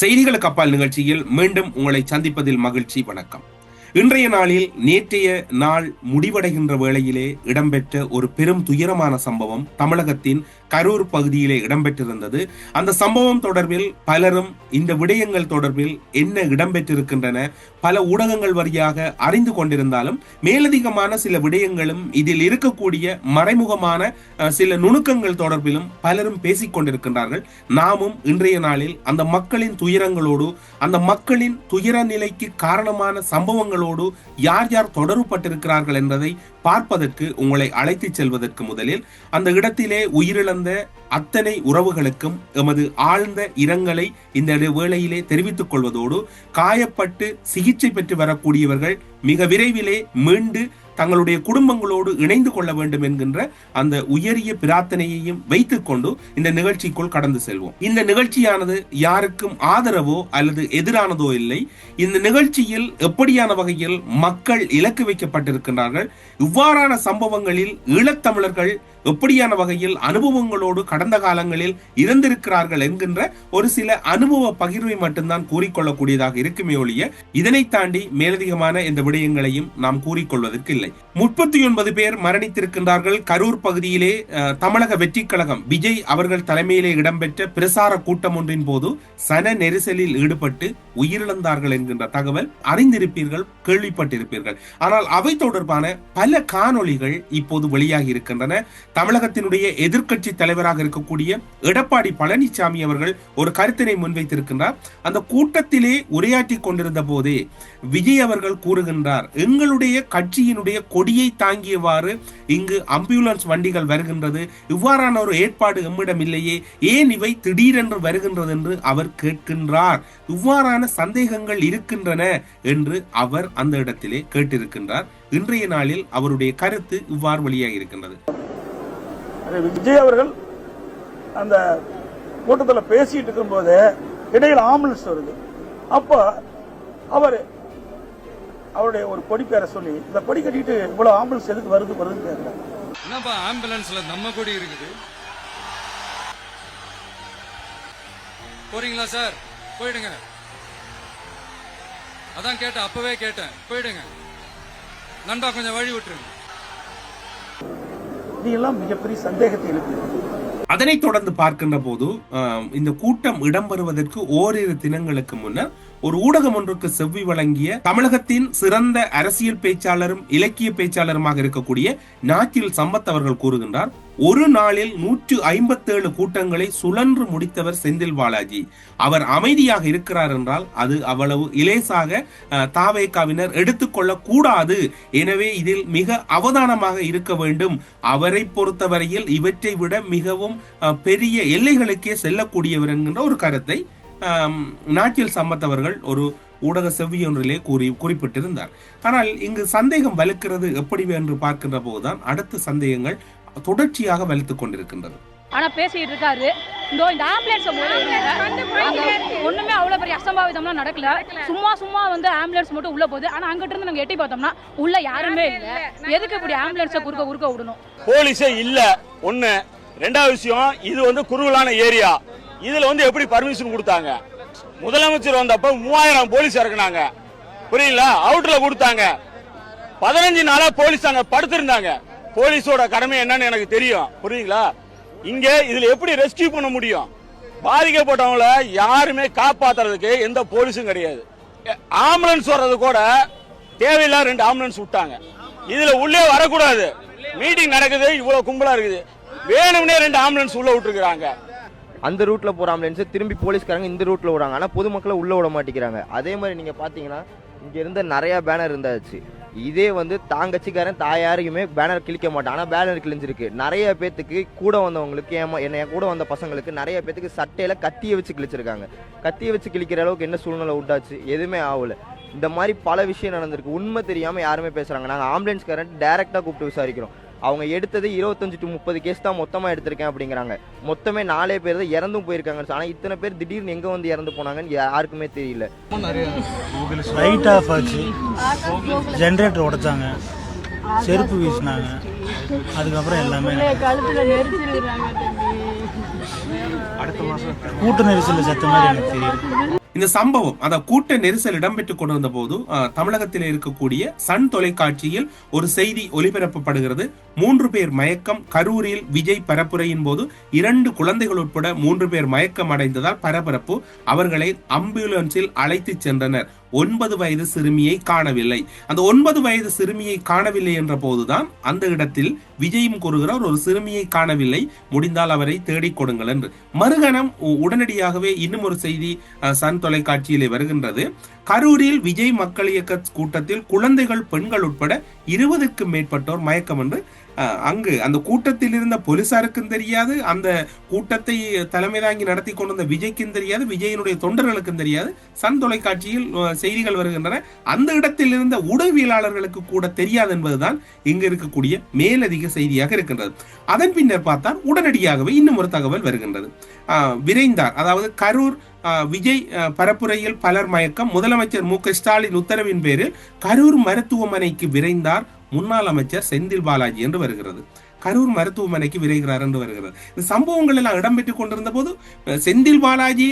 செய்திகளுக்கு அப்பால் நிகழ்ச்சியில் மீண்டும் உங்களை சந்திப்பதில் மகிழ்ச்சி வணக்கம். இன்றைய நாளில் நேற்றைய நாள் முடிவடைகின்ற வேளையிலே இடம்பெற்ற ஒரு பெரும் துயரமான சம்பவம் தமிழகத்தின் கரூர் பகுதியிலே இடம்பெற்றிருந்தது. அந்த சம்பவம் தொடர்பில் பலரும் இந்த விடயங்கள் தொடர்பில் என்ன இடம்பெற்றிருக்கின்றன பல ஊடகங்கள் வழியாக அறிந்து கொண்டிருந்தாலும் மேலதிகமான சில விடயங்களும் இதில் இருக்கக்கூடிய மறைமுகமான சில நுணுக்கங்கள் தொடர்பிலும் பலரும் பேசிக் கொண்டிருக்கின்றார்கள். நாமும் இன்றைய நாளில் அந்த மக்களின் துயரங்களோடு அந்த மக்களின் துயர நிலைக்கு காரணமான சம்பவங்களோடு யார் யார் தொடர்புபட்டிருக்கிறார்கள் என்பதை பார்ப்பதற்கு உங்களை அழைத்துச் செல்வதற்கு முதலில் அந்த இடத்திலே உயிரிழந்த அத்தனை உறவுகளுக்கும் எமது ஆழ்ந்த இரங்கலை இந்த வேளையிலே தெரிவித்துக் கொள்வதோடு காயப்பட்டு சிகிச்சை பெற்று வரக்கூடியவர்கள் மிக விரைவிலே மீண்டு தங்களுடைய குடும்பங்களோடு இணைந்து கொள்ள வேண்டும் என்கின்ற அந்த உயரிய பிரார்த்தனையையும் வைத்துக்கொண்டு இந்த நிகழ்ச்சிக்குள் கடந்து செல்வோம். இந்த நிகழ்ச்சியானது யாருக்கும் ஆதரவோ அல்லது எதிரானதோ இல்லை. இந்த நிகழ்ச்சியில் எப்படியான வகையில் மக்கள் இலக்கு வைக்கப்பட்டிருக்கின்றார்கள் இவ்வாறான சம்பவங்களில் ஈழத்தமிழர்கள் எப்படியான வகையில் அனுபவங்களோடு கடந்த காலங்களில் இருந்திருக்கிறார்கள் என்கின்ற ஒரு சில அனுபவ பகிர்வை மட்டும்தான் கூறிக்கொள்ளக்கூடியதாக இருக்குமே ஒழிய இதனை தாண்டி மேலதிகமான இந்த விடயங்களையும் நாம் கூறிக்கொள்வதற்கு இல்லை. முப்பத்தி ஒன்பது பேர் மரணித்திருக்கின்றார்கள். கரூர் பகுதியிலே தமிழக வெற்றி கழகம் விஜய் அவர்கள் தலைமையிலே இடம்பெற்ற பிரசார கூட்டம் ஒன்றின் போது சன நெரிசலில் ஈடுபட்டு உயிரிழந்தார்கள் என்கின்ற தகவல் அறிந்திருப்பீர்கள் கேள்விப்பட்டிருப்பீர்கள். ஆனால் அவை தொடர்பான பல காணொளிகள் இப்போது வெளியாகி இருக்கின்றன. தமிழகத்தினுடைய எதிர்க்கட்சி தலைவராக இருக்கக்கூடிய எடப்பாடி பழனிசாமி அவர்கள் ஒரு கருத்தினை முன்வைத்திருக்கின்றார். அந்த கூட்டத்திலே உரையாற்றி கொண்டிருந்த போதே விஜய் அவர்கள் கூறுகின்றார் எங்களுடைய கட்சியினுடைய கொடியை தாங்கியவாறு இங்கு அம்புலன்ஸ் வண்டிகள் வருகின்றது. இவ்வாறான ஒரு ஏற்பாடு எம்மிடம் இல்லையே. ஏன் இவை திடீரென்று வருகின்றது என்று அவர் கேட்கின்றார். இவ்வாறான சந்தேகங்கள் இருக்கின்றன என்று அவர் அந்த இடத்திலே கேட்டிருக்கின்றார். இன்றைய நாளில் அவருடைய கருத்து இவ்வாறு வெளியாகி இருக்கின்றது. விஜய் அவர்கள் அந்த கூட்டத்தில் பேசிட்டு இருக்கும்போது இடையில் ஆம்புலன்ஸ் வருது. அப்போ அவர் அவருடைய ஒரு கொடி பேரை சொல்லி இந்த கொடி கட்டிட்டு இவ்வளவு ஆம்புலன்ஸ் எதுக்கு வருது வருதுன்னு கேட்கிறார். என்னப்பா ஆம்புலன்ஸ்ல நம்ம கொடி இருக்குது? போறீங்களா சார்? போயிடுங்க. அதான் கேட்டேன் அப்பவே கேட்டேன். போயிடுங்க. நண்பா கொஞ்சம் வழி விட்டுருங்க. இது எல்லாம் மிகப்பெரிய சந்தேகத்தை எழுப்புது அதனைத் தொடர்ந்து பார்க்கின்ற போது இந்த கூட்டம் இடம்பெறுவதற்கு ஓரிரு தினங்களுக்கு முன்னர் ஒரு ஊடகம் ஒன்றுக்கு செவ்வி வழங்கிய தமிழகத்தின் சிறந்த அரசியல் பேச்சாளரும் இலக்கிய பேச்சாளருமாக இருக்கக்கூடிய நாச்சில் சம்பத் அவர்கள் கூறுகின்றார் ஒரு நாளில் நூற்று ஐம்பத்தேழு கூட்டங்களை சுழன்று முடித்தவர் செந்தில் பாலாஜி. அவர் அமைதியாக இருக்கிறார் என்றால் அது அவ்வளவு இலேசாக அஹ், தாவேகாவினர் எடுத்துக்கொள்ள கூடாது எனவே இதில் மிக அவதானமாக இருக்க வேண்டும். அவரை பொறுத்தவரையில் இவற்றை விட மிகவும் அஹ், பெரிய எல்லைகளுக்கே செல்லக்கூடியவர் என்கின்ற ஒரு கருத்தை ஆம், நாட்டில் சம்பத் அவர்கள் ஒரு ஊடக செவ்வியொன்றிலே கூறி குறிப்பிட்டிருந்தார். ஆனால் இங்கு சந்தேகம் வலுக்கிறது எப்படி என்று பார்க்கின்ற போதுதான் அடுத்த சந்தேகங்கள் தொடர்ச்சியாக வலுத்துக் கொண்டிருக்கின்றது. ஆனா பேசிட்டு இருக்காரு. இந்த இந்த ஆம்புலன்ஸ் ஒண்ணுமே அவ்வளவு பெரிய அசம்பாவிதம்லாம் நடக்கல. சும்மா சும்மா வந்து ஆம்புலன்ஸ் மட்டும் உள்ள போகுது. ஆனா அங்கிட்ட இருந்து நாங்க எட்டி பார்த்தோம்னா உள்ள யாருமே இல்ல. எதுக்கு இப்படி ஆம்புலன்ஸை குறுக்க குறுக்க விடணும்? போலீஸே இல்ல. ஒண்ணு. ரெண்டாவது விஷயம் இது வந்து குறுகலான ஏரியா. இதுல வந்து எப்படி பர்மிஷன் கொடுத்தாங்க? முதலமைச்சர் வந்தப்ப மூவாயிரம் போலீஸ் இறக்குனாங்க. புரியுங்களா? அவுட்ல கொடுத்தாங்க. பதினஞ்சு நாளா போலீஸ் அங்க படுத்திருந்தாங்க. போலீஸோட கடமை என்னன்னு எனக்கு தெரியும். புரியுங்களா? இங்க இதுல எப்படி ரெஸ்கியூ பண்ண முடியும்? பாதிக்கப்பட்டவங்கள யாருமே காப்பாத்துறதுக்கு எந்த போலீஸும் கிடையாது. ஆம்புலன்ஸ் வர்றது கூட தேவையில்லாத ரெண்டு ஆம்புலன்ஸ் விட்டாங்க. இதுல உள்ளே வரக்கூடாது. மீட்டிங் நடக்குது இவ்வளவு கும்பலா இருக்குது. வேணும்னே ரெண்டு ஆம்புலன்ஸ் உள்ள விட்டுருக்காங்க அந்த ரூட்டில் போகிற ஆம்புலன்ஸு திரும்பி போலீஸ்காரங்க இந்த ரூட்டில் விடுறாங்க ஆனால் பொதுமக்களை உள்ளே விட மாட்டேங்கிறாங்க. அதே மாதிரி நீங்கள் பார்த்தீங்கன்னா இங்கே இருந்த நிறையா பேனர் இருந்தாச்சு. இதே வந்து தாங்கச்சிக்காரன் தாயாரையுமே பேனர் கிழிக்க மாட்டான். ஆனால் பேனர் கிழிஞ்சிருக்கு. நிறைய பேத்துக்கு கூட வந்தவங்களுக்கு ஏமா என்னைய கூட வந்த பசங்களுக்கு நிறைய பேத்துக்கு சட்டையில் கத்தியை வச்சு கிழிச்சிருக்காங்க. கத்தியை வச்சு கிழிக்கிற அளவுக்கு என்ன சூழ்நிலை உண்டாச்சு? எதுவுமே ஆகல. இந்த மாதிரி பல விஷயம் நடந்திருக்கு. உண்மை தெரியாமல் யாருமே பேசுகிறாங்க நாங்கள் ஆம்புலன்ஸ்காரன் டேரெக்டாக கூப்பிட்டு விசாரிக்கிறோம். அவங்க எடுத்தது இருபத்தஞ்சு டு முப்பது கேஸ் தான் மொத்தமா எடுத்திருக்கேன் அப்படிங்கிறாங்க. மொத்தமே நாலே பேர் தான் இறந்தும் போயிருக்காங்க ஆனா இத்தனை பேர் திடீர்னு எங்க வந்து இறந்து போனாங்கன்னு யாருக்குமே தெரியல. லைட் ஆஃப் ஆச்சு. ஜென்ரேட்டர் உடைச்சாங்க. செருப்பு வீசினாங்க. அதுக்கப்புறம் எல்லாமே. கூட்ட நெரிசலில் செத்த மாதிரி எனக்கு தெரியுது. இந்த சம்பவம் அந்த கூட்ட நெரிசல் இடம்பெற்றுக் கொண்டிருந்த போது தமிழகத்தில் இருக்கக்கூடிய சன் தொலைக்காட்சியில் ஒரு செய்தி ஒளிபரப்பப்படுகிறது மூன்று பேர் மயக்கம் கரூரில் விஜய் பரப்புரையின் போது இரண்டு குழந்தைகள் உட்பட மூன்று பேர் மயக்கம் அடைந்ததால் பரபரப்பு. அவர்களை அம்புலன்ஸில் அழைத்து சென்றனர். ஒன்பது வயது சிறுமியை காணவில்லை. அந்த ஒன்பது வயது சிறுமியை காணவில்லை என்ற போதுதான் அந்த இடத்தில் விஜயும் கூறுகிறார் ஒரு சிறுமியை காணவில்லை முடிந்தால் அவரை தேடிக் கொடுங்கள் என்று. மறுகணம் உ- உடனடியாகவே இன்னும் ஒரு செய்தி சன் தொலைக்காட்சியிலே வருகின்றது. கரூரில் விஜய் மக்கள் இயக்க கூட்டத்தில் குழந்தைகள் பெண்கள் உட்பட இருபதுக்கும் மேற்பட்டோர் மயக்கம் என்று அங்கு அந்த கூட்டத்தில் இருந்த போலீசாருக்கும் தெரியாது அந்த கூட்டத்தை தலைமை தாங்கி நடத்தி கொண்டிருந்த விஜய்க்கும் தெரியாது விஜயனுடைய தொண்டர்களுக்கும் தெரியாது. சன் தொலைக்காட்சியில் செய்திகள் வருகின்றன. அந்த இடத்தில் இருந்த உடவியலாளர்களுக்கு கூட தெரியாது என்பதுதான் இங்கு இருக்கக்கூடிய மேலதிக செய்தியாக இருக்கின்றது. அதன் பின்னர் பார்த்தால் உடனடியாகவே இன்னும் ஒரு தகவல் வருகின்றது. விரைந்தார். அதாவது கரூர் விஜய் பரப்புரையில் பலர் மயக்கம். முதலமைச்சர் மு க ஸ்டாலின் உத்தரவின் பேரில் கரூர் மருத்துவமனைக்கு விரைந்தார். முன்னாள் அமைச்சர் செந்தில் பாலாஜி என்று வருகிறது. கரூர் மருத்துவமனைக்கு விரைகிறார் என்று வருகிறது. இந்த சம்பவங்கள் எல்லாம் இடம்பெற்றுக் கொண்டிருந்த போது செந்தில் பாலாஜி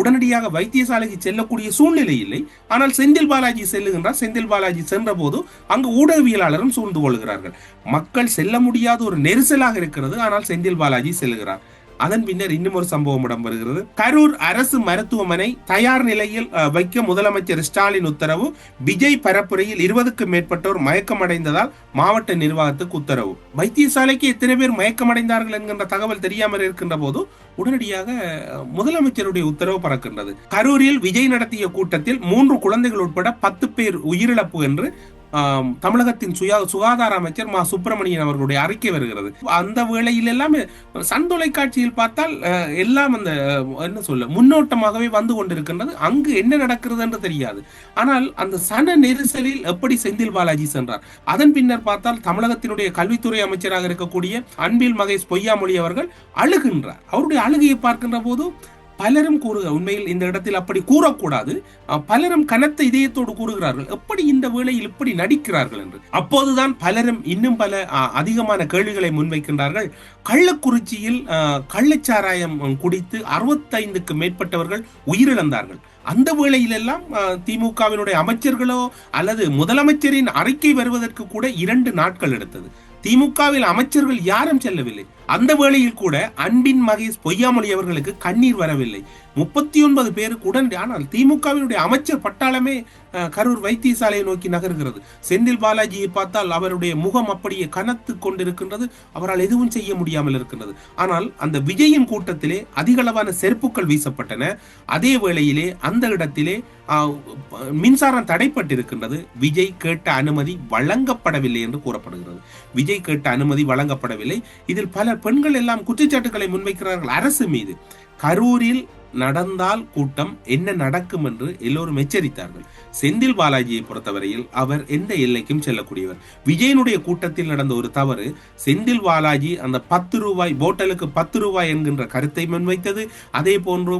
உடனடியாக வைத்தியசாலைக்கு செல்லக்கூடிய சூழ்நிலை இல்லை. ஆனால் செந்தில் பாலாஜி செல்லுகின்றார். செந்தில் பாலாஜி சென்ற போது அங்கு ஊடகவியலாளரும் சூழ்ந்து கொள்கிறார்கள். மக்கள் செல்ல முடியாத ஒரு நெரிசலாக இருக்கிறது. ஆனால் செந்தில் பாலாஜி செல்லுகிறார். அதன் பின்னர் இன்னும் ஒரு சம்பவம் இடம்பெறுகிறது. கரூர் அரசு மருத்துவமனை தயார் நிலையில் வைக்க முதலமைச்சர் ஸ்டாலின் உத்தரவு விஜய் பரப்புரையில் இருபதுக்கும் மேற்பட்டோர் மயக்கமடைந்ததால் மாவட்ட நிர்வாகத்துக்கு உத்தரவு. வைத்தியசாலைக்கு எத்தனை பேர் மயக்கமடைந்தார்கள் என்கின்ற தகவல் தெரியாமல் இருக்கின்ற போது உடனடியாக முதலமைச்சருடைய உத்தரவு பறக்கின்றது. கரூரில் விஜய் நடத்திய கூட்டத்தில் மூன்று குழந்தைகள் உட்பட பத்து பேர் உயிரிழப்பு என்று தமிழகத்தின் சுயா சுகாதார அமைச்சர் மா சுப்பிரமணியன் அவர்களுடைய அறிக்கை வருகிறது. அந்த வேளையில் எல்லாமே சன் தொலைக்காட்சியில் பார்த்தால் எல்லாம் அந்த என்ன சொல்ல முன்னோட்டமாகவே வந்து கொண்டிருக்கின்றது. அங்கு என்ன நடக்கிறது என்று தெரியாது. ஆனால் அந்த சன நெரிசலில் எப்படி செந்தில் பாலாஜி சென்றார்? அதன் பின்னர் பார்த்தால் தமிழகத்தினுடைய கல்வித்துறை அமைச்சராக இருக்கக்கூடிய அன்பில் மகேஷ் பொய்யாமொழி அவர்கள் அழுகின்றார். அவருடைய அழுகையை பார்க்கின்ற போது பலரும் கூறுக உண்மையில் இந்த இடத்தில் அப்படி கூறக்கூடாது. பலரும் கனத்த இதயத்தோடு கூறுகிறார்கள். எப்படி இந்த வேளையில் இப்படி நடிக்கிறார்கள் என்று. அப்போதுதான் பலரும் இன்னும் பல அதிகமான கேள்விகளை முன்வைக்கின்றார்கள். கள்ளக்குறிச்சியில் கள்ளச்சாராயம் குடித்து அறுபத்தைந்துக்கு மேற்பட்டவர்கள் உயிரிழந்தார்கள். அந்த வேளையிலெல்லாம் அஹ், திமுகவினுடைய அமைச்சர்களோ அல்லது முதலமைச்சரின் அறிக்கை வருவதற்கு கூட இரண்டு நாட்கள் எடுத்தது. திமுகவில் அமைச்சர்கள் யாரும் செல்லவில்லை. அந்த வேளையில் கூட அன்பின் மகேஷ் பொய்யாமொழி அவர்களுக்கு கண்ணீர் வரவில்லை. முப்பத்தி ஒன்பது பேருக்கு உடன் ஆனால் திமுகவினுடைய அமைச்சர் பட்டாளமே கரூர் வைத்தியசாலையை நோக்கி நகர்கிறது. செந்தில் பாலாஜியை பார்த்தால் அவருடைய முகம் அப்படியே கனத்து கொண்டிருக்கின்றது. அவரால் எதுவும் செய்ய முடியாமல் இருக்கின்றது. ஆனால் அந்த விஜயின் கூட்டத்திலே அதிகளவான செருப்புக்கள் வீசப்பட்டன. அதே வேளையிலே அந்த இடத்திலே மின்சாரம் தடைப்பட்டிருக்கின்றது. விஜய் கேட்ட அனுமதி வழங்கப்படவில்லை என்று கூறப்படுகிறது. விஜய் கேட்ட அனுமதி வழங்கப்படவில்லை. இதில் பல பெண்கள் எல்லாம் குற்றச்சாட்டுகளை முன்வைக்கிறார்கள் அரசு மீது. கரூரில் நடந்தால் கூட்டம் என்ன நடக்கும் என்று எல்லோரும் எச்சரித்தார்கள். செந்தில் பாலாஜியை பொறுத்தவரையில் அவர் எந்த எல்லைக்கும் செல்லக்கூடியவர். விஜயனுடைய கூட்டத்தில் நடந்த ஒரு தவறு செந்தில் பாலாஜி அந்த பத்து ரூபாய் போட்டலுக்கு பத்து ரூபாய் என்கின்ற கருத்தை முன்வைத்தது. அதே போன்று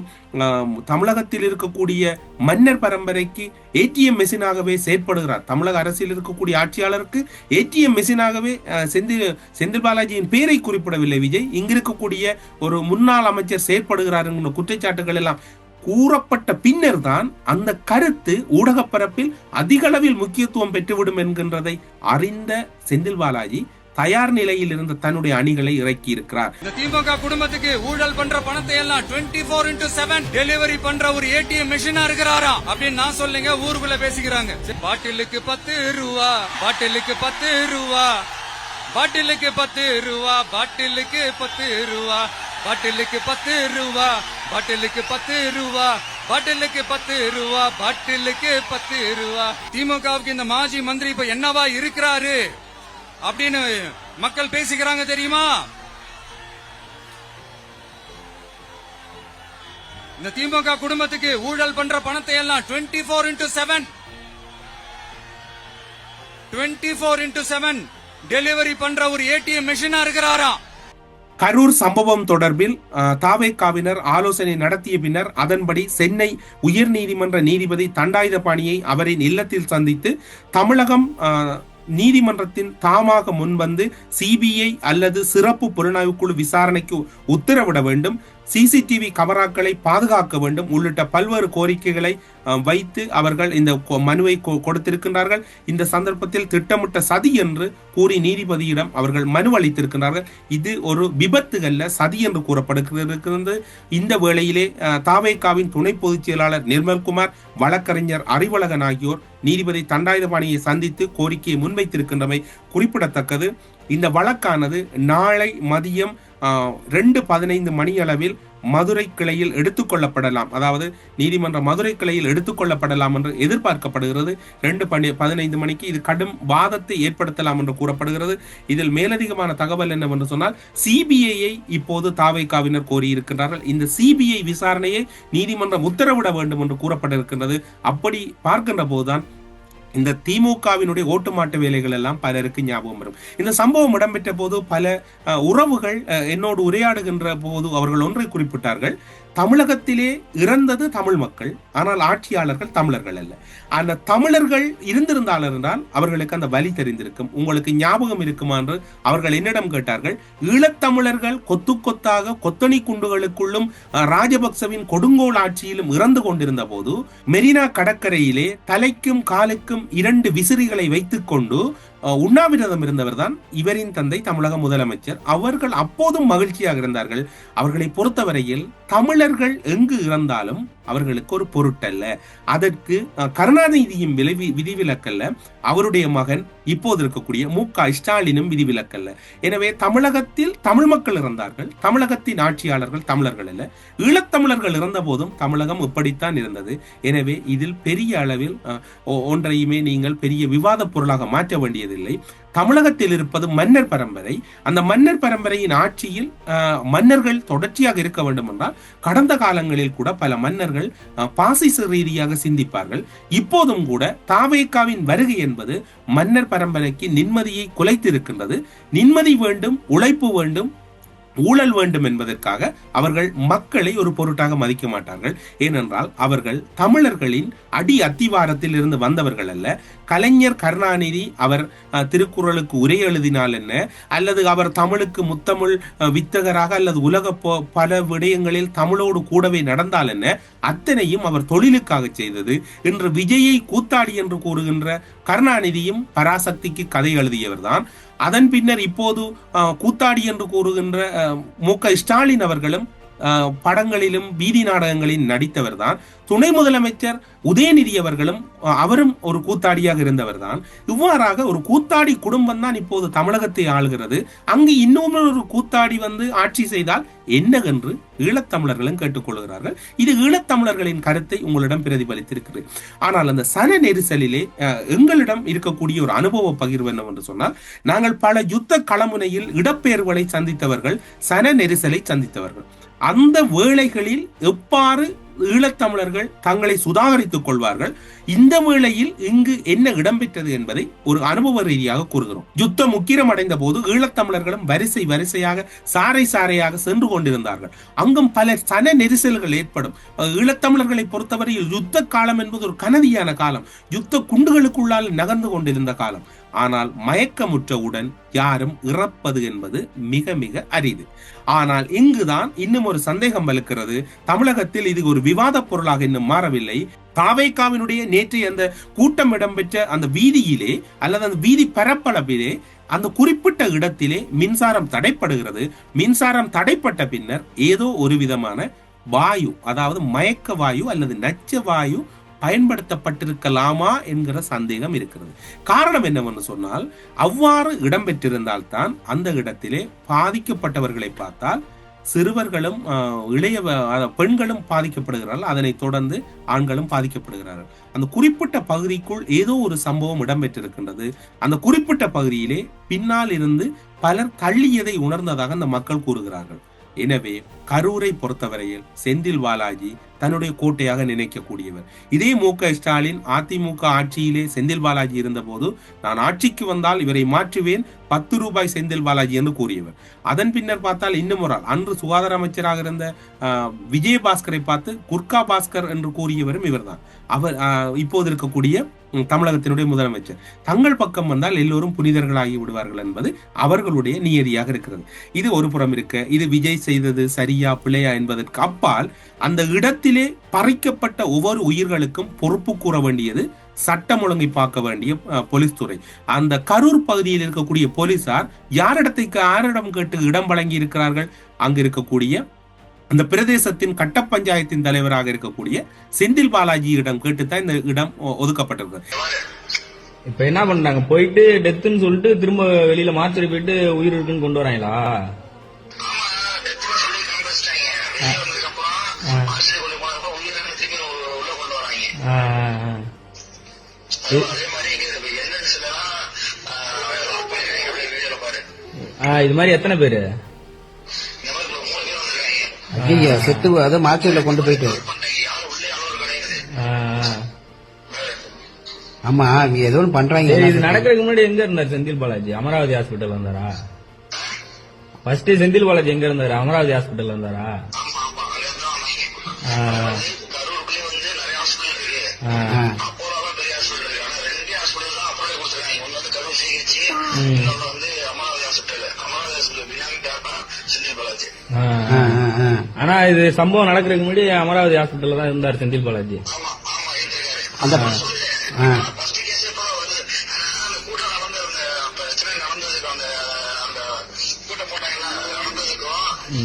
தமிழகத்தில் இருக்கக்கூடிய மன்னர் பரம்பரைக்கு ஏடிஎம் மெஷினாகவே செயற்படுகிறார். தமிழக அரசியல் இருக்கக்கூடிய ஆட்சியாளருக்கு ஏடிஎம் மெஷினாகவே செந்தில் செந்தில் பாலாஜியின் பெயரை குறிப்பிடவில்லை விஜய். இங்கிருக்கக்கூடிய ஒரு முன்னாள் அமைச்சர் செயற்படுகிறார் என்கிற குற்றச்சாட்டுகள் எல்லாம் கூறப்பட்ட பின்னர் தான் அந்த கருத்து ஊடகப்பரப்பில் அதிகளவில் முக்கியத்துவம் பெற்றுவிடும் என்கின்றதை அறிந்த செந்தில் பாலாஜி தயார் நிலையில் இருந்த தன்னுடைய அணிகளை இறக்கி இருக்கிறார். இந்த திமுக குடும்பத்துக்கு ஊழல் பண்ற பணத்தை எல்லாம் twenty four into seven delivery பண்ற ஒரு ஏடிஎம் மிஷினா இருக்கிறாரா? அப்படின்னு நான் சொல்லுங்க ஊருக்குள்ள பேசிக்கிறாங்க. பாட்டிலுக்கு பத்து ரூபா பாட்டிலுக்கு பத்து ரூபா பாட்டிலுக்கு பத்து ரூபா பாட்டிலுக்கு பத்து ரூபா பாட்டிலுக்கு பத்து ரூபா பாட்டிலுக்கு பத்து ரூபா பாட்டிலுக்கு பத்து ரூபா பாட்டிலுக்கு பத்து ரூபா திமுகவுக்கு இந்த மாஜி மந்திரி இப்ப என்னவா இருக்கிறாரு? அப்படின்னு மக்கள் பேசிக்கிறாங்க தெரியுமா? இந்த திமுக குடும்பத்துக்கு ஊழல் பண்ற பணத்தை எல்லாம் twenty four into seven twenty four into seven delivery பண்ற ஒரு ஏடிஎம் மிஷினா இருக்கிறாரா? கரூர் சம்பவம் தொடர்பில் தாவேக்காவினர் ஆலோசனை நடத்திய பின்னர் அதன்படி சென்னை உயர்நீதிமன்ற நீதிபதி தண்டாயுதபாணியை அவரின் இல்லத்தில் சந்தித்து தமிழகம் நீதிமன்றத்தின் தாமாக முன்வந்து சிபிஐ அல்லது சிறப்பு புலனாய்வு குழு விசாரணைக்கு உத்தரவிட வேண்டும். சிசிடிவி கமராக்களை பாதுகாக்க வேண்டும் உள்ளிட்ட பல்வேறு கோரிக்கைகளை வைத்து அவர்கள் இந்த கொ- மனுவை கொ- கொடுத்திருக்கின்றார்கள். இந்த சந்தர்ப்பத்தில் திட்டமிட்ட சதி என்று கூறி நீதிபதியிடம் அவர்கள் மனு அளித்திருக்கிறார்கள் இது ஒரு விபத்து அல்ல சதி என்று கூறப்படுகிறது. இந்த வேளையிலே அஹ், தாவேகாவின் துணை பொதுச் செயலாளர் நிர்மல்குமார் வழக்கறிஞர் அறிவழகன் ஆகியோர் நீதிபதி தண்டாயுதபாணியை சந்தித்து கோரிக்கையை முன்வைத்திருக்கின்றமை குறிப்பிடத்தக்கது. இந்த வழக்கானது நாளை மதியம் ரெண்டு பதினைந்து மணி அளவில் மதுரை கிளையில் எடுத்துக்கொள்ளப்படலாம். அதாவது நீதிமன்ற மதுரை கிளையில் எடுத்துக்கொள்ளப்படலாம் என்று எதிர்பார்க்கப்படுகிறது. ரெண்டு பணி பதினைந்து மணிக்கு இது கடும் வாதத்தை ஏற்படுத்தலாம் என்று கூறப்படுகிறது. இதில் மேலதிகமான தகவல் என்னவென்று சொன்னால் சிபிஐயை இப்போது தாவைக்காவினர் கோரியிருக்கின்றார்கள். இந்த சிபிஐ விசாரணையை நீதிமன்றம் உத்தரவிட வேண்டும் என்று கூறப்பட்டிருக்கின்றது. அப்படி பார்க்கின்ற போதுதான் இந்த திமுகவினுடைய ஓட்டு மாட்டு வேலைகள் எல்லாம் பலருக்கு ஞாபகம் வரும். இந்த சம்பவம் இடம்பெற்ற போது பல உறவுகள் என்னோடு உரையாடுகின்ற போது அவர்கள் ஒன்றை குறிப்பிட்டார்கள். தமிழகத்திலே இறந்தது தமிழ் மக்கள் ஆனால் ஆட்சியாளர்கள் தமிழர்கள் அல்ல. அந்த தமிழர்கள் இருந்திருந்தால் என்றால் அவர்களுக்கு அந்த வலி தெரிந்திருக்கும். உங்களுக்கு ஞாபகம் இருக்குமா என்று அவர்கள் என்னிடம் கேட்டார்கள். ஈழத்தமிழர்கள் கொத்து கொத்தாக கொத்தணி குண்டுகளுக்குள்ளும் ராஜபக்சவின் கொடுங்கோல் ஆட்சியிலும் இறந்து கொண்டிருந்த போது மெரினா கடற்கரையிலே தலைக்கும் காலுக்கும் இரண்டு விசிறிகளை வைத்துக்கொண்டு உண்ணாவிரதம் இருந்தவர் தான் இவரின் தந்தை தமிழக முதலமைச்சர். அவர்கள் அப்போதும் மகிழ்ச்சியாக இருந்தார்கள். அவர்களை பொறுத்தவரையில் தமிழர்கள் எங்கு இறந்தாலும் அவர்களுக்கு ஒரு பொருட்டல்ல. அதற்கு கருணாநிதியின் கருணாநிதியும் விளைவி விதிவிலக்கல்ல. அவருடைய மகன் இப்போது இருக்கக்கூடிய மு க ஸ்டாலினும் விதிவிலக்கல்ல. எனவே தமிழகத்தில் தமிழ் மக்கள் இறந்தார்கள். தமிழகத்தின் ஆட்சியாளர்கள் தமிழர்கள் அல்ல. ஈழத்தமிழர்கள் இருந்த போதும் தமிழகம் இப்படித்தான் இருந்தது. எனவே இதில் பெரிய அளவில் ஒன்றையுமே நீங்கள் பெரிய விவாத பொருளாக மாற்ற வேண்டியது இருப்பதில்லை. தமிழகத்தில் இருப்பது மன்னர் பரம்பரை. அந்த மன்னர் பரம்பரையின் ஆட்சியில் மன்னர்கள் தொடர்ச்சியாக இருக்க வேண்டும் என்றால் கடந்த காலங்களில் கூட பல மன்னர்கள் பாசிச ரீதியாக சிந்திப்பார்கள். இப்போதும் கூட தாவேக்காவின் வருகை என்பது மன்னர் பரம்பரைக்கு நிம்மதியை குலைத்திருக்கின்றது. நிம்மதி வேண்டும் உழைப்பு வேண்டும் ஊழல் வேண்டும் என்பதற்காக அவர்கள் மக்களை ஒரு பொருட்டாக மதிக்க மாட்டார்கள். ஏனென்றால் அவர்கள் தமிழர்களின் அடி அத்திவாரத்தில் இருந்து வந்தவர்கள் அல்ல. கலைஞர் கருணாநிதி அவர் திருக்குறளுக்கு உரை எழுதினால் என்ன? அல்லது அவர் தமிழுக்கு முத்தமிழ் வித்தகராக அல்லது உலக பல விடயங்களில் தமிழோடு கூடவே நடந்தால் என்ன? அத்தனையும் அவர் தொழிலுக்காக செய்தது. இன்று விஜயை கூத்தாடி என்று கூறுகின்ற கருணாநிதியும் பராசக்திக்கு கதை எழுதியவர் தான் அதன் பின்னர் இப்போது கூத்தாடி என்று கூறுகின்ற மு க ஸ்டாலின் அவர்களும் படங்களிலும் வீதி நாடகங்களில் நடித்தவர்தான். துணை முதலமைச்சர் உதயநிதி அவர்களும் அவரும் ஒரு கூத்தாடியாக இருந்தவர் தான் இவ்வாறாக ஒரு கூத்தாடி குடும்பம் தான் இப்போது தமிழகத்தை ஆளுகிறது. அங்கு இன்னொரு கூத்தாடி வந்து ஆட்சி செய்தால் என்னவென்று ஈழத்தமிழர்களும் கேட்டுக்கொள்கிறார்கள். இது ஈழத்தமிழர்களின் கருத்தை உங்களிடம் பிரதிபலித்திருக்கிறது. ஆனால் அந்த சன நெரிசலிலே எங்களிடம் இருக்கக்கூடிய ஒரு அனுபவ பகிர்வு என்னவென்று சொன்னால் நாங்கள் பல யுத்த களமுனையில் இடப்பெயர்வுகளை சந்தித்தவர்கள் சன நெரிசலை சந்தித்தவர்கள். அந்த வேளைகளில் எவ்வாறு ஈழத்தமிழர்கள் தங்களை சுதாகரித்துக் கொள்வார்கள்? இந்த வேளையில் இங்கு என்ன இடம்பெற்றது என்பதை ஒரு அனுபவ ரீதியாக கூறுகிறோம். யுத்தம் உக்கிரம் அடைந்த போது ஈழத்தமிழர்களும் வரிசை வரிசையாக சாறை சாறையாக சென்று கொண்டிருந்தார்கள். அங்கும் பல சன நெரிசல்கள் ஏற்படும். ஈழத்தமிழர்களை பொறுத்தவரையில் யுத்த காலம் என்பது ஒரு கனதியான காலம். யுத்த குண்டுகளுக்குள்ளால் நகர்ந்து கொண்டிருந்த காலம். ஆனால் மயக்கமுற்றவுடன் யாரும் இறப்பது என்பது மிக மிக அரிது. ஆனால் இங்குதான் இன்னும் ஒரு சந்தேகம் வலுக்கிறது. தமிழகத்தில் இது ஒரு விவாத பொருளாக இன்னும் மாறவில்லை. தாவேக்காவினுடைய நேற்றைய அந்த கூட்டம் இடம்பெற்ற அந்த வீதியிலே அல்லது அந்த வீதி பரப்பளவிலே அந்த குறிப்பிட்ட இடத்திலே மின்சாரம் தடைப்படுகிறது. மின்சாரம் தடைப்பட்ட பின்னர் ஏதோ ஒரு விதமான வாயு அதாவது மயக்க வாயு அல்லது நச்ச வாயு பயன்படுத்தப்பட்டிருக்கலாமா என்கிற சந்தேகம் இருக்கிறது. காரணம் என்னவென்று சொன்னால் அவ்வாறு இடம்பெற்றிருந்தால்தான் அந்த இடத்திலே பாதிக்கப்பட்டவர்களை பார்த்தால் சிறுவர்களும் இளைய பெண்களும் பாதிக்கப்படுகிறார்கள். அதனைத் தொடர்ந்து ஆண்களும் பாதிக்கப்படுகிறார்கள். அந்த குறிப்பிட்ட பகுதிக்குள் ஏதோ ஒரு சம்பவம் இடம்பெற்றிருக்கின்றது. அந்த குறிப்பிட்ட பகுதியிலே பின்னால் இருந்து பலர் தள்ளியதை உணர்ந்ததாக அந்த மக்கள் கூறுகிறார்கள். எனவே கரூரை பொறுத்தவரையில் செந்தில் பாலாஜி தன்னுடைய கோட்டையாக நினைக்கக்கூடியவர். இதே மு க. ஸ்டாலின் அதிமுக ஆட்சியிலே செந்தில் பாலாஜி இருந்தபோது நான் ஆட்சிக்கு வந்தால் இவரை மாற்றுவேன் பத்து ரூபாய் செந்தில் பாலாஜி என்று கூறியவர். அதன் பின்னர் பார்த்தால் இன்னும் ஒரு ஆள் அன்று சுகாதார அமைச்சராக இருந்த விஜயபாஸ்கரை பார்த்து குர்கா பாஸ்கர் என்று கூறியவரும் இவர்தான். அவர் இப்போது இருக்கக்கூடிய தமிழகத்தினுடைய முதலமைச்சர். தங்கள் பக்கம் வந்தால் எல்லோரும் புனிதர்களாகி விடுவார்கள் என்பது அவர்களுடைய நியதியாக இருக்கிறது. இது ஒரு புறம் இருக்க. இது விஜய் செய்தது சரி சரியா பிழையா என்பதற்கு அப்பால் அந்த இடத்திலே பறிக்கப்பட்ட ஒவ்வொரு உயிர்களுக்கும் பொறுப்பு கூற வேண்டியது சட்டம் ஒழுங்கை பார்க்க வேண்டிய போலீஸ் துறை. அந்த கரூர் பகுதியில் இருக்கக்கூடிய போலீசார் யாரிடத்துக்கு யாரிடம் கேட்டு இடம் வழங்கி இருக்கிறார்கள்? அங்கு இருக்கக்கூடிய அந்த பிரதேசத்தின் கட்ட பஞ்சாயத்தின் தலைவராக இருக்கக்கூடிய செந்தில் பாலாஜியிடம் கேட்டுத்தான் இந்த இடம் ஒதுக்கப்பட்டிருக்கு இப்ப என்ன பண்றாங்க போயிட்டு டெத்துன்னு சொல்லிட்டு திரும்ப வெளியில மாத்திரை போயிட்டு உயிர் இருக்குன்னு கொண்டு வராங்களா? இது மாதிரி எத்தனை பேரு? ஐயா செத்து அதை மார்ச்சரியில கொண்டு போயிட்டு. ஆமா இங்க ஏதோ ஒண்ணு பண்றாங்க இது நடக்கிறதுக்கு முன்னாடி எங்க இருந்தார் செந்தில் பாலாஜி? அமராவதி ஹாஸ்பிட்டல் இருந்தாரா? ஃபர்ஸ்ட் செந்தில் பாலாஜி எங்க இருந்தாரு? அமராவதி ஹாஸ்பிட்டல் இருந்தாரா? ஆனா இது சம்பவம் நடக்கிறதுக்கு முன்னாடி அமராவதி ஹாஸ்பிட்டல்ல தான் இருந்தார் செந்தில் பாலாஜி. அந்த.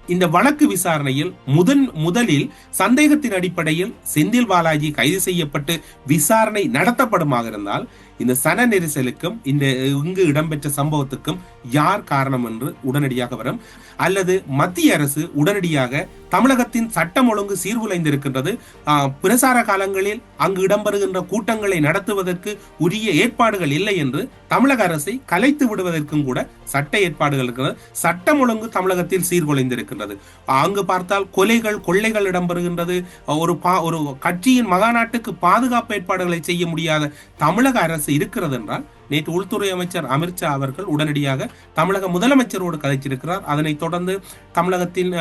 இந்த வழக்கு விசாரணையில் முதன் முதலில் சந்தேகத்தின் அடிப்படையில் செந்தில் பாலாஜி கைது செய்யப்பட்டு விசாரணை நடத்தப்படுமாக இருந்தால் இந்த சன நெரிசலுக்கும் இந்த இங்கு இடம்பெற்ற சம்பவத்துக்கும் யார் காரணம் என்று உடனடியாக வரும். அல்லது மத்திய அரசு உடனடியாக தமிழகத்தின் சட்டம் ஒழுங்கு சீர்குலைந்திருக்கின்றது. பிரசார காலங்களில் அங்கு இடம்பெறுகின்ற கூட்டங்களை நடத்துவதற்கு உரிய ஏற்பாடுகள் இல்லை என்று தமிழக அரசை கலைத்து விடுவதற்கும் கூட சட்ட ஏற்பாடுகள் இருக்கிறது. சட்டம் ஒழுங்கு தமிழகத்தில் சீர்குலைந்திருக்கின்றது. அங்கு பார்த்தால் கொலைகள் கொள்ளைகள் இடம்பெறுகின்றது. ஒரு பா ஒரு கட்சியின் மகாநாட்டுக்கு பாதுகாப்பு ஏற்பாடுகளை செய்ய முடியாத தமிழக அரசு இருக்கிறது என்றால் நேற்று உள்துறை அமைச்சர் அமித்ஷா அவர்கள் உடனடியாக தமிழக முதலமைச்சரோடு கதைச்சிருக்கிறார். அதனைத் தொடர்ந்து தமிழகத்தில்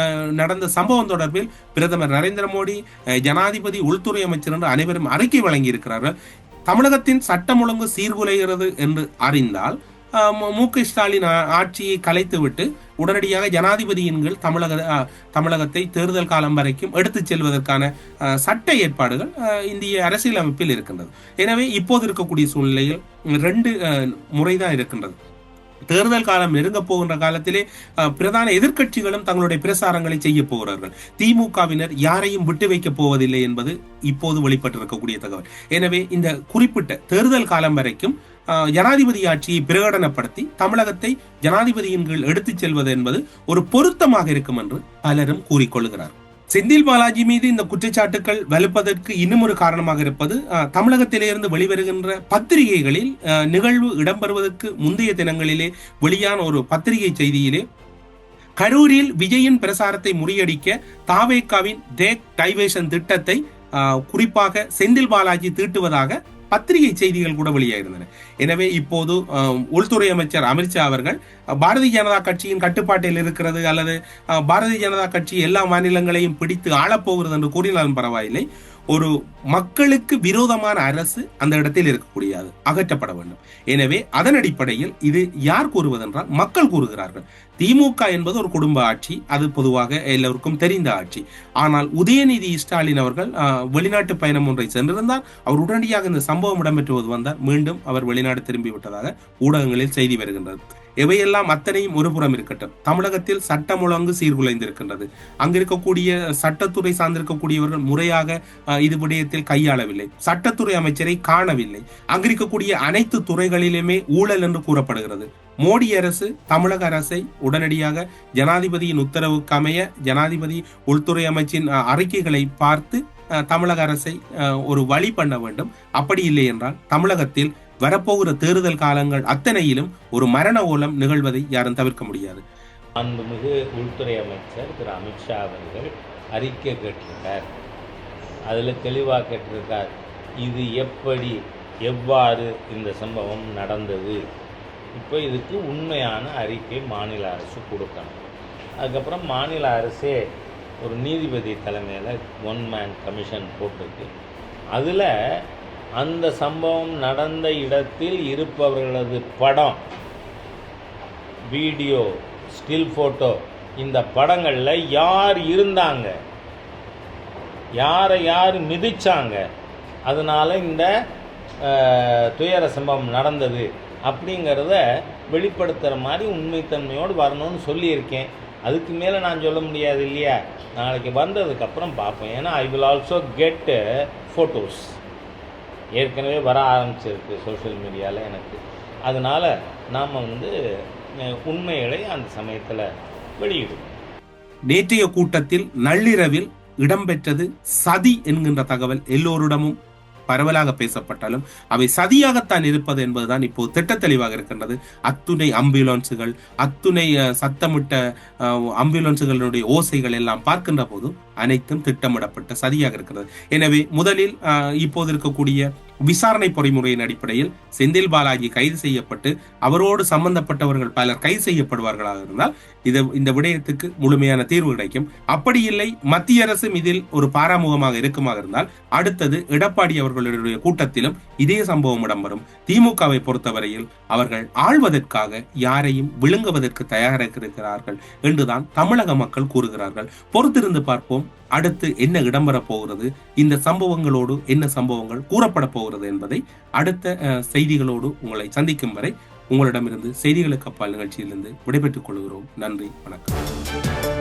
நடந்த சம்பவம் தொடர்பில் பிரதமர் நரேந்திர மோடி ஜனாதிபதி உள்துறை அமைச்சர் என்று அனைவரும் அறிக்கை வழங்கியிருக்கிறார்கள். தமிழகத்தின் சட்டம் ஒழுங்கு சீர்குலைகிறது என்று அறிந்தால் மு- க ஸ்டாலின் ஆட்சியை கலைத்துவிட்டு உடனடியாக ஜனாதிபதியின் கீழ் தமிழக தமிழகத்தை தேர்தல் காலம் வரைக்கும் எடுத்துச் செல்வதற்கான சட்ட ஏற்பாடுகள் இந்திய அரசியலமைப்பில் இருக்கின்றது. எனவே இப்போது இருக்கக்கூடிய சூழ்நிலையில் ரெண்டு முறைதான் இருக்கின்றது. தேர்தல் காலம் நெருங்க போகின்ற காலத்திலே பிரதான எதிர்க்கட்சிகளும் தங்களுடைய பிரசாரங்களை செய்ய போகிறார்கள். திமுகவினர் யாரையும் விட்டு வைக்கப் போவதில்லை என்பது இப்போது வெளிப்பட்டிருக்கக்கூடிய தகவல். எனவே இந்த குறிப்பிட்ட தேர்தல் காலம் வரைக்கும் ஜனாதிபதி ஆட்சியை பிரகடனப்படுத்தி தமிழகத்தை ஜனாதிபதியின் கீழ் எடுத்துச் செல்வது என்பது ஒரு பொருத்தமாக இருக்கும் என்று பலரும் கூறிக்கொள்கிறார். செந்தில் பாலாஜி மீது இந்த குற்றச்சாட்டுகள் வலுப்பதற்கு இன்னும் ஒரு காரணமாக இருப்பது தமிழகத்திலிருந்து வெளிவருகின்ற பத்திரிகைகளில் நிகழ்வு இடம்பெறுவதற்கு முந்தைய தினங்களிலே வெளியான ஒரு பத்திரிகை செய்தியிலே கரூரில் விஜயின் பிரசாரத்தை முறியடிக்க தாவேக்காவின் டேக் டைவேஷன் திட்டத்தை குறிப்பாக செந்தில் பாலாஜி தீட்டுவதாக பத்திரிகை செய்திகள் கூட வெளியாகிருந்தன எனவே இப்போது உள்துறை அமைச்சர் அமித்ஷா அவர்கள் பாரதிய ஜனதா கட்சியின் கட்டுப்பாட்டில் இருக்கிறது அல்லது பாரதிய ஜனதா கட்சி எல்லா மாநிலங்களையும் பிடித்து ஆளப்போகிறது என்று கூறினாலும் பரவாயில்லை. ஒரு மக்களுக்கு விரோதமான அரசு அந்த இடத்தில் இருக்கக்கூடியது அகற்றப்பட வேண்டும். எனவே அதன் அடிப்படையில் இது யார் கூறுவதென்றால் மக்கள் கூறுகிறார்கள். திமுக என்பது ஒரு குடும்ப ஆட்சி அது பொதுவாக எல்லோருக்கும் தெரிந்த ஆட்சி. ஆனால் உதயநிதி ஸ்டாலின் அவர்கள் அஹ், வெளிநாட்டு பயணம் ஒன்றை சென்றிருந்தார். அவர் உடனடியாக இந்த சம்பவம் இடம்பெற்றுவது வந்தார் மீண்டும் அவர் வெளிநாடு திரும்பி விட்டதாக ஊடகங்களில் செய்தி வருகின்றது. இவையெல்லாம் அத்தனையும் ஒரு புறம் இருக்கட்டும். தமிழகத்தில் சட்டம் ஒழுங்கு சீர்குலைந்திருக்கின்றது. அங்கு இருக்கக்கூடிய சட்டத்துறை சார்ந்திருக்கக்கூடியவர்கள் முறையாக இது விடயத்தில் கையாளவில்லை. சட்டத்துறை அமைச்சரை காணவில்லை. அங்கு இருக்கக்கூடிய அனைத்து துறைகளிலுமே ஊழல் என்று கூறப்படுகிறது. மோடி அரசு தமிழக அரசை உடனடியாக ஜனாதிபதியின் உத்தரவுக்கு அமைய ஜனாதிபதி உள்துறை அமைச்சின் அறிக்கைகளை பார்த்து தமிழக அரசை ஒரு வழி பண்ண வேண்டும். அப்படி இல்லை என்றால் தமிழகத்தில் வரப்போகிற தேர்தல் காலங்கள் அத்தனையிலும் ஒரு மரண ஓலம் நிகழ்வதை யாரும் தவிர்க்க முடியாது. அன்புமிகு உள்துறை அமைச்சர் திரு அமித்ஷா அவர்கள் அறிக்கை கேட்டிருக்கார். அதில் தெளிவாக கேட்டிருக்கார். இது எப்படி எவ்வாறு இந்த சம்பவம் நடந்தது? இப்போ இதுக்கு உண்மையான அறிக்கை மாநில அரசு கொடுக்கணும். அதுக்கப்புறம் மாநில அரசே ஒரு நீதிபதி தலைமையில் ஒன் மேன் கமிஷன் போட்டிருக்கு. அதில் அந்த சம்பவம் நடந்த இடத்தில் இருப்பவர்களது படம் வீடியோ ஸ்டில் ஃபோட்டோ இந்த படங்களில் யார் இருந்தாங்க? யாரை யார் மிதிச்சாங்க? அதனால் இந்த துயர சம்பவம் நடந்தது அப்படிங்கிறத வெளிப்படுத்துகிற மாதிரி உண்மைத்தன்மையோடு வரணும்னு சொல்லியிருக்கேன். அதுக்கு மேலே நான் சொல்ல முடியாது இல்லையா? நாளைக்கு வந்ததுக்கப்புறம் பார்ப்போம். ஏன்னா I will also get photos ஏற்கனவே வர ஆரம்பிச்சிருக்கு சோஷியல் மீடியாவில் எனக்கு. அதனால் நாம் வந்து உண்மைகளை அந்த சமயத்தில் வெளியிடுவோம். நேற்றைய கூட்டத்தில் நள்ளிரவில் இடம்பெற்றது சதி என்கின்ற தகவல் எல்லோரிடமும் பரவலாக பேசப்பட்டாலும் அவை சதியாகத்தான் இருப்பது என்பதுதான் இப்போது திட்ட தெளிவாக இருக்கின்றது. அத்துணை ஆம்புலன்ஸுகள் அத்துணை சத்தமிட்ட அஹ், ஆம்புலன்ஸுகளுடைய ஓசைகள் எல்லாம் பார்க்கின்ற போது அனைத்தும் திட்டமிடப்பட்ட சதியாக இருக்கிறது. எனவே முதலில் அஹ், இப்போது இருக்கக்கூடிய விசாரணை பொறிமுறையின் அடிப்படையில் செந்தில் பாலாஜி கைது செய்யப்பட்டு அவரோடு சம்பந்தப்பட்டவர்கள் பலர் கைது செய்யப்படுவார்களாக இருந்தால் இது இந்த விடயத்துக்கு முழுமையான தீர்வு கிடைக்கும். அப்படி இல்லை மத்திய அரசும் இதில் ஒரு பாராமுகமாக இருக்குமாக இருந்தால் அடுத்தது எடப்பாடி அவர்களுடைய கூட்டத்திலும் இதே சம்பவம் இடம்பெறும். திமுகவை பொறுத்தவரையில் அவர்கள் ஆள்வதற்காக யாரையும் விழுங்குவதற்கு தயாராக இருக்கிறார்கள் என்றுதான் தமிழக மக்கள் கூறுகிறார்கள். பொறுத்திருந்து பார்ப்போம். அடுத்து என்ன இடம்பெற போகிறது? இந்த சம்பவங்களோடு என்ன சம்பவங்கள் கூறப்பட போகிறது என்பதை அடுத்த அஹ், செய்திகளோடு உங்களை சந்திக்கும் வரை உங்களிடமிருந்து செய்திகளுக்கு அப்பால் நிகழ்ச்சியிலிருந்து விடைபெற்றுக் கொள்கிறோம். நன்றி வணக்கம்.